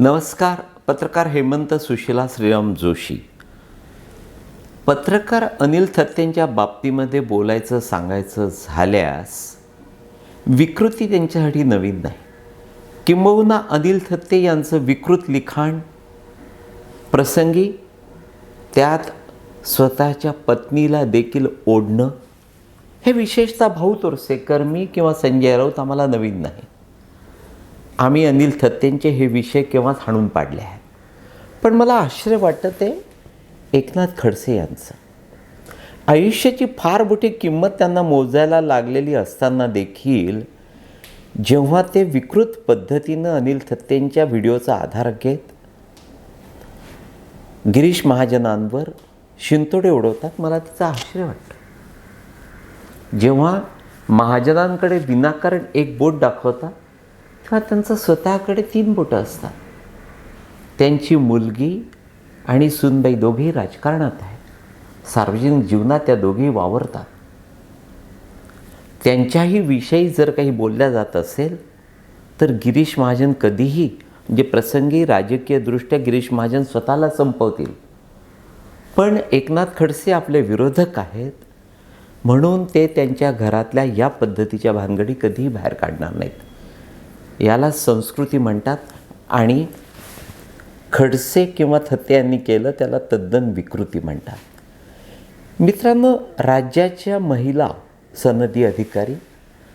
नमस्कार पत्रकार हेमंत सुशिला श्रीराम जोशी. पत्रकार अनिल थत्तेंच्या बाबतीमध्ये बोलायचं सांगायचं झाल्यास विकृती त्यांच्यासाठी नवीन नाही. किंबहुना अनिल थत्ते यांचं विकृत लिखाण प्रसंगी त्यात स्वतःच्या पत्नीला देखील ओढणं हे विशेषतः भाऊ तोरसेकर मी किंवा संजय राऊत आम्हाला नवीन नाही. आम्ही अनिल थत्तेंचे हे विषय केव्हाच हाणून पाडले आहेत? पण मला आश्चर्य वाटतं ते एकनाथ खडसे यांचं. आयुष्याची फार मोठी किंमत त्यांना मोजायला लागलेली असताना देखील जेव्हा ते विकृत पद्धतीनं अनिल थत्तेंच्या व्हिडिओचा आधार घेत गिरीश महाजनांवर शिंतोडे उडवतात मला तिचं आश्चर्य वाटतं. जेव्हा महाजनांकडे विनाकारण एक बोट दाखवतात तेव्हा त्यांचं स्वतःकडे तीन बोटं असतात. त्यांची मुलगी आणि सुनबाई दोघेही राजकारणात आहे सार्वजनिक जीवनात त्या दोघेही वावरतात. त्यांच्याही विषयी जर काही बोलल्या जात असेल तर गिरीश महाजन कधीही म्हणजे प्रसंगी राजकीयदृष्ट्या गिरीश महाजन स्वतःला संपवतील. पण एकनाथ खडसे आपले विरोधक आहेत म्हणून ते त्यांच्या घरातल्या या पद्धतीच्या भानगडी कधीही बाहेर काढणार नाहीत. याला संस्कृती म्हणतात. आणि खडसे किंवा थत्ते यांनी केलं त्याला तद्दन विकृती म्हणतात. मित्रांनो राज्याच्या महिला सनदी अधिकारी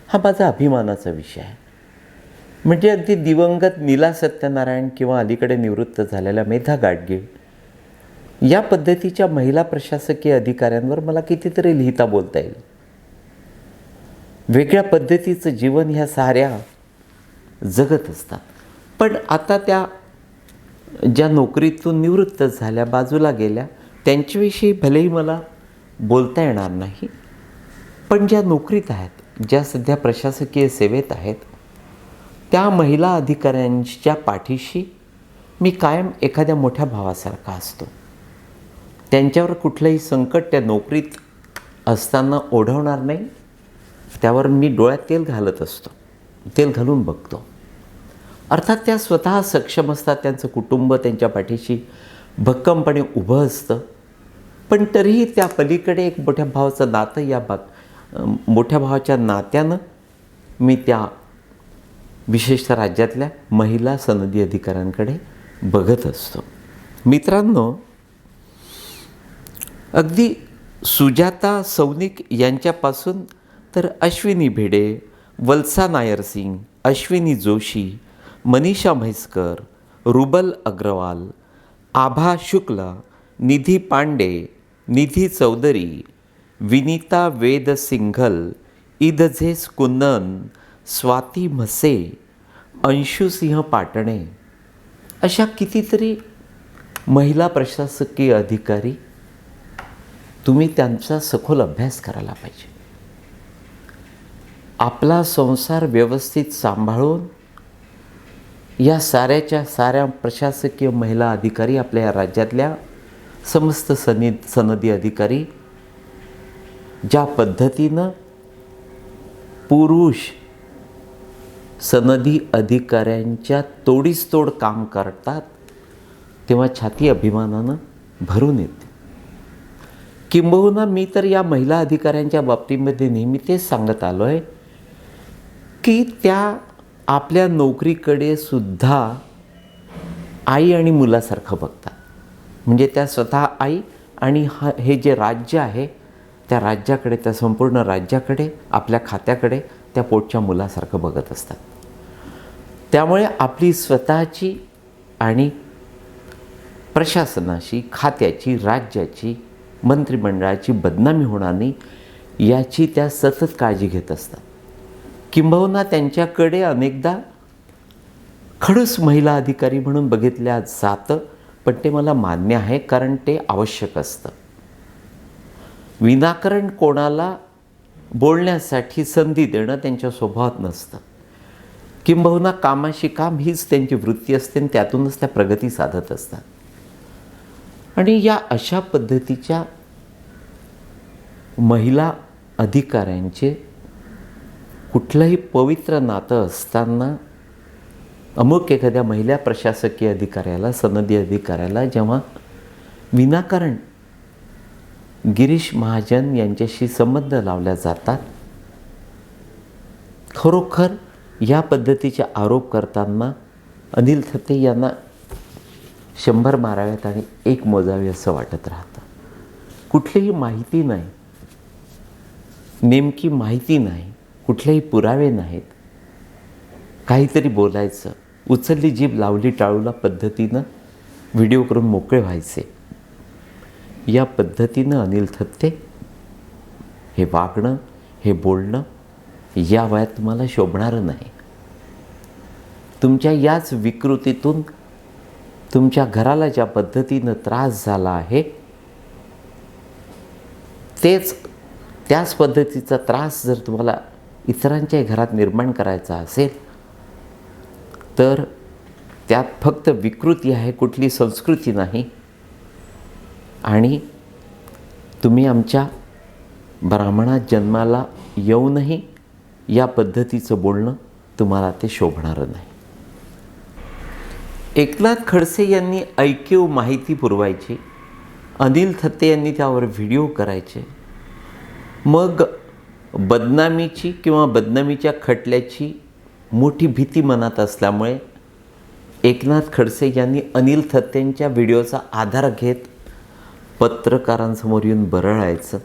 हा माझा अभिमानाचा विषय आहे. म्हणजे अगदी दिवंगत नीला सत्यनारायण किंवा अलीकडे निवृत्त झालेल्या मेधा गाडगीळ या पद्धतीच्या महिला प्रशासकीय अधिकाऱ्यांवर मला कितीतरी लिहिता बोलता येईल. वेगळ्या पद्धतीचं जीवन ह्या साऱ्या जगत असतात. पण आता त्या ज्या नोकरीतून निवृत्त झाल्या बाजूला गेल्या त्यांच्याविषयी भलेही मला बोलता येणार नाही. पण ज्या नोकरीत आहेत ज्या सध्या प्रशासकीय सेवेत आहेत त्या महिला अधिकाऱ्यांच्या पाठीशी मी कायम एखाद्या मोठ्या भावासारखा असतो. त्यांच्यावर कुठलंही संकट त्या नोकरीत असताना ओढवणार नाही त्यावर मी डोळ्यात तेल घालत असतो. तेल घालून बघतो. अर्थात त्या स्वतः सक्षम असतात त्यांचं कुटुंब त्यांच्या पाठीशी भक्कमपणे उभं असतं. पण तरीही त्या पलीकडे एक मोठ्या भावाचं नातं या बाग मोठ्या भावाच्या नात्यानं मी त्या विशेषतः राज्यातल्या महिला सनदी अधिकाऱ्यांकडे बघत असतो. मित्रांनो अगदी सुजाता सौनिक यांच्यापासून तर अश्विनी भेडे वल्सा नायर सिंग अश्विनी जोशी मनीषा म्हैसकर रुबल अग्रवाल आभा शुक्ला निधी पांडे निधी चौधरी विनीता वेद सिंघल इदझेस कुंदन स्वाती म्हसे अंशुसिंह पाटणे. अशा कितीतरी महिला प्रशासकीय अधिकारी तुम्ही त्यांचा सखोल अभ्यास करायला पाहिजे. आपला संसार व्यवस्थित सांभाळून या साऱ्याच्या साऱ्या प्रशासकीय महिला अधिकारी आपल्या या राज्यातल्या समस्त सनी सनदी अधिकारी ज्या पद्धतीनं पुरुष सनदी अधिकाऱ्यांच्या तोडीस तोड काम करतात तेव्हा छाती अभिमानानं भरून येते. किंबहुना मी तर या महिला अधिकाऱ्यांच्या बाबतीमध्ये नेहमी तेच सांगत आलो आहे की त्या आपल्या नोकरीकडे सुद्धा आई आणि मुलासारखं बघतात. म्हणजे त्या स्वतः आई आणि हा हे जे राज्य आहे त्या राज्याकडे त्या संपूर्ण राज्याकडे आपल्या खात्याकडे त्या पोटच्या मुलासारखं बघत असतात. त्यामुळे आपली स्वतःची आणि प्रशासनाशी खात्याची राज्याची मंत्रिमंडळाची बदनामी होणार नाही याची त्या सतत काळजी घेत असतात. किंबहुना त्यांच्याकडे अनेकदा खडूस महिला अधिकारी म्हणून बघितल्या जातं पण ते मला मान्य आहे कारण ते आवश्यक असतं. विनाकारण कोणाला बोलण्यासाठी संधी देणं त्यांच्या स्वभावात नसतं. किंबहुना कामाशी काम हीच त्यांची वृत्ती असते आणि त्यातूनच त्या प्रगती साधत असतात. आणि या अशा पद्धतीच्या महिला अधिकाऱ्यांचे कुठलंही पवित्र नातं असताना अमुक एखाद्या महिला प्रशासकीय अधिकाऱ्याला सनदी अधिकाऱ्याला जेव्हा विनाकारण गिरीश महाजन यांच्याशी संबंध लावल्या जातात खरोखर या पद्धतीचे आरोप करताना अनिल थत्ते यांना शंभर माराव्यात आणि एक मोजावे असं वाटत राहतं. कुठलीही माहिती नाही नेमकी माहिती नाही कुठलेही पुरावे नाहीत. काहीतरी बोलायचं. उचलली जीभ लावली टाळूला पद्धतीनं व्हिडिओ करून मोकळे व्हायचे. या पद्धतीनं अनिल थत्ते हे वागणं हे बोलणं या वयात तुम्हाला शोभणारं नाही. तुमच्या याच विकृतीतून तुमच्या घराला ज्या पद्धतीनं त्रास झाला आहे तेच त्याच पद्धतीचा त्रास जर तुम्हाला इतरांच्या घरात निर्माण करायचा असेल तर त्यात फक्त विकृती आहे कुठली संस्कृती नाही. आणि तुम्ही आमच्या ब्राह्मणात जन्माला येऊनही या पद्धतीचं बोलणं तुम्हाला ते शोभणारं नाही. एकनाथ खडसे यांनी ऐकीव माहिती पुरवायची. अनिल थत्ते यांनी त्यावर व्हिडिओ करायचे. मग बदनामीची किंवा बदनामीच्या खटल्याची मोठी भीती मनात असल्यामुळे एकनाथ खडसे यांनी अनिल थत्तेंच्या व्हिडिओचा आधार घेत पत्रकारांसमोर येऊन बरळायचं.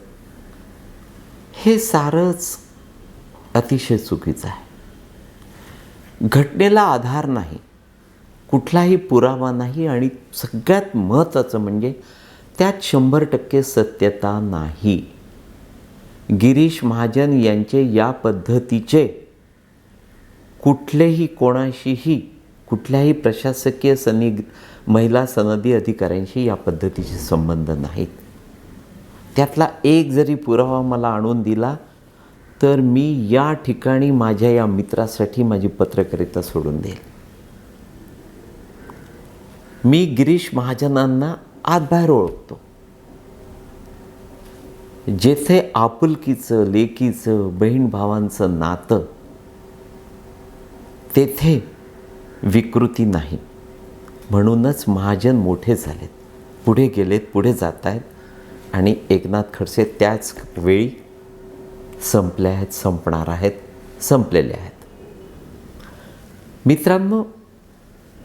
हे सारंच अतिशय चुकीचं आहे. घटनेला आधार नाही कुठलाही पुरावा नाही आणि सगळ्यात महत्त्वाचं म्हणजे त्यात शंभर टक्के सत्यता नाही. गिरीश महाजन यांचे या पद्धतीचे कुठलेही कोणाशीही कुठल्याही प्रशासकीय सनी महिला सनदी अधिकाऱ्यांशी या पद्धतीचे संबंध नाहीत. त्यातला एक जरी पुरावा मला आणून दिला तर मी या ठिकाणी माझ्या या मित्रासाठी माझी पत्रकारिता सोडून देईल. मी गिरीश महाजनांना आत बाहेर ओळखतो. जेथे आपुलकीचं लेकीचं बहीण भावांचं नातं तेथे विकृती नाही. म्हणूनच महाजन मोठे झालेत. पुढे गेलेत पुढे जात आहेत आणि एकनाथ खडसे त्याच वेळी संपले आहेत संपणार आहेत संपलेले आहेत. मित्रांनो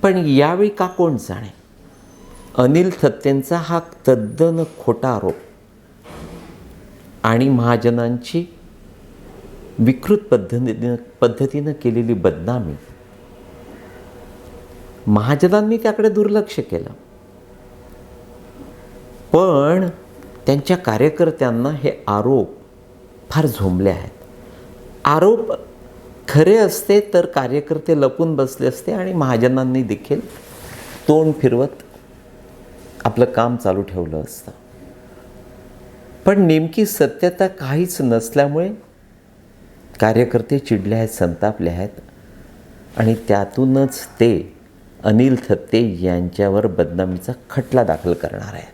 पण यावेळी का कोण जाणे? अनिल थत्तेंचा हा तद्दन खोटा आरोप आणि महाजनांची विकृत पद्धतीनं पद्धतीनं केलेली बदनामी. महाजनांनी त्याकडे दुर्लक्ष केलं. पण त्यांच्या कार्यकर्त्यांना हे आरोप फार झोंबले आहेत. आरोप खरे असते तर कार्यकर्ते लपून बसले असते आणि महाजनांनी देखील तोंड फिरवत आपलं काम चालू ठेवलं असतं. पण नेमकी सत्यता काहीच नसल्यामुळे कार्यकर्ते चिडले आहेत संतापले आहेत. आणि त्यातूनच ते अनिल थत्ते यांच्यावर बदनामीचा खटला दाखल करणार आहेत.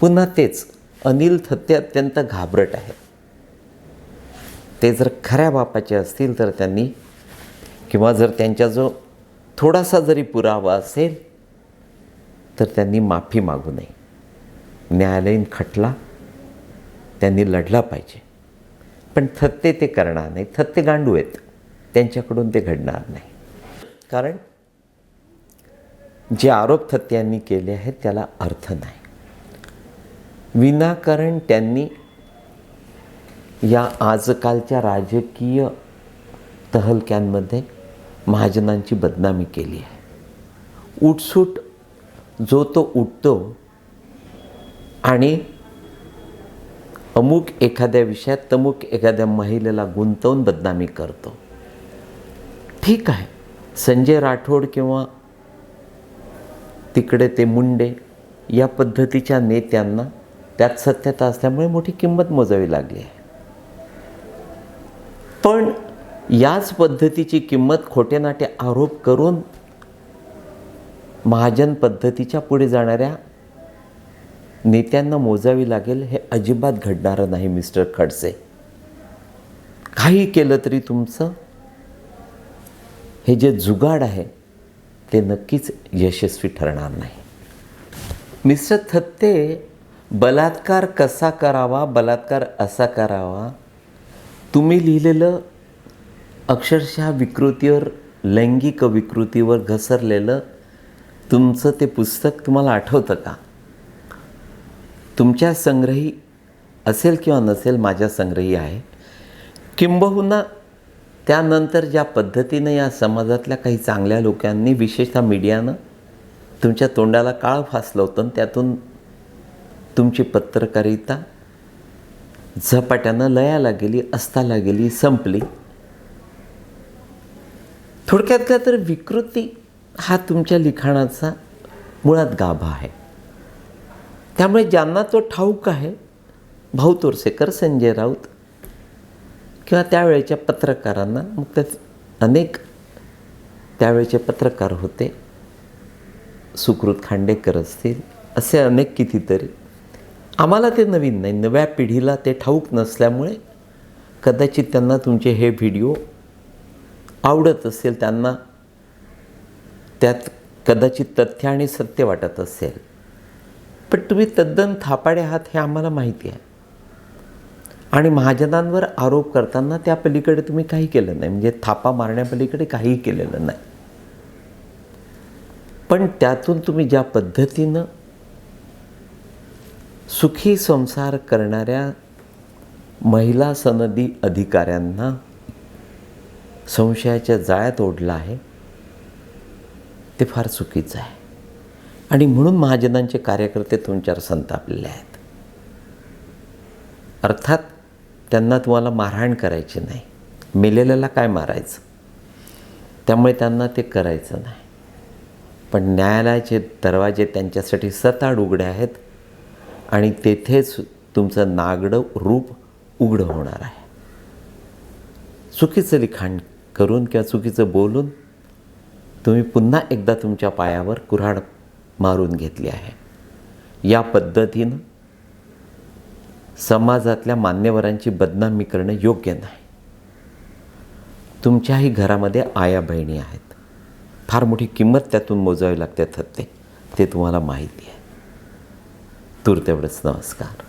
पुन्हा तेच अनिल थत्ते अत्यंत घाबरट आहेत. ते जर खऱ्या बापाचे असतील तर त्यांनी किंवा जर त्यांच्या जो थोडासा जरी पुरावा असेल तर त्यांनी माफी मागू नये. न्यायालयीन खटला त्यांनी लढला पाहिजे. पण थत्ते ते करणार नाही थत्ते गांडू आहेत. त्यांच्याकडून ते घडणार नाही. कारण जे आरोप थत्त्यांनी केले आहेत त्याला अर्थ नाही. विनाकारण त्यांनी या आजकालच्या राजकीय तहलक्यांमध्ये महाजनांची बदनामी केली आहे. उठसूट जो तो उठतो आणि अमुक एखाद्या विषयात तमुक एखाद्या महिलेला गुंतवून बदनामी करतो. ठीक आहे. संजय राठोड किंवा तिकडे ते मुंडे या पद्धतीच्या नेत्यांना त्यात सत्यता असल्यामुळे मोठी किंमत मोजावी लागली आहे. पण याच पद्धतीची किंमत खोटे नाटे आरोप करून महाजन पद्धतीच्या पुढे जाणाऱ्या नेत्यांना मोजावी लागेल हे अजिबात घडणारं नाही मिस्टर खडसे. काही केलं तरी तुमचं? हे जे जुगाड आहे ते नक्कीच यशस्वी ठरणार नाही. मिस्टर थत्ते बलात्कार कसा करावा बलात्कार असा करावा तुम्ही लिहिलेलं अक्षरशः विकृतीवर लैंगिक विकृतीवर घसरलेलं तुमचं ते पुस्तक तुम्हाला आठवतं का? तुमच्या संग्रही असेल किंवा नसेल माझ्या संग्रही आहे. किंबहुना त्यानंतर ज्या पद्धतीनं या समाजातल्या काही चांगल्या लोकांनी विशेषतः मीडियानं तुमच्या तोंडाला काळ फासलं होतं आणि त्यातून तुमची पत्रकारिता झपाट्यानं लयाला गेली अस्ताला गेली संपली. थोडक्यात काय तर विकृती हा तुमच्या लिखाणाचा मुळात गाभा आहे. त्यामुळे ज्यांना तो ठाऊक आहे भाऊ तोरसेकर संजय राऊत किंवा त्यावेळेच्या पत्रकारांना मग त्यात अनेक त्यावेळेचे पत्रकार होते. सुकृत खांडेकर असतील असे अनेक कितीतरी. आम्हाला ते नवीन नाही. नव्या पिढीला ते ठाऊक नसल्यामुळे कदाचित त्यांना तुमचे हे व्हिडिओ आवडत असेल त्यांना त्यात कदाचित तथ्य आणि सत्य वाटत असेल. पण तुम्ही तद्दन थापाडे आहात हे आम्हाला माहिती आहे. आणि महाजनांवर आरोप करताना त्या पलीकडे तुम्ही काही केलं नाही. म्हणजे थापा मारण्यापलीकडे काही केलेलं नाही. पण त्यातून तुम्ही ज्या पद्धतीनं सुखी संसार करणाऱ्या महिला सनदी अधिकाऱ्यांना संशयाच्या जाळ्यात ओढलं आहे ते फार चुकीचं आहे. आणि म्हणून महाजनांचे कार्यकर्ते तुमच्यावर संतापलेले आहेत. अर्थात त्यांना तुम्हाला मारहाण करायची नाही. मेलेल्याला काय मारायचं? त्यामुळे त्यांना ते करायचं नाही. पण न्यायालयाचे दरवाजे त्यांच्यासाठी सताड उघडे आहेत आणि तेथेच तुमचं नागडं रूप उघडं होणार आहे. चुकीचं लिखाण करून किंवा चुकीचं बोलून तुम्ही पुन्हा एकदा तुमच्या पायावर कुऱ्हाड मारून घेतली आहे. या पद्धतीनं समाजातल्या मान्यवरांची बदनामी करणं योग्य नाही. तुमच्याही घरामध्ये आया बहिणी आहेत. फार मोठी किंमत त्यातून मोजावी लागते थत्ते. ते तुम्हाला माहिती आहे. तूर तेवढंच नमस्कार.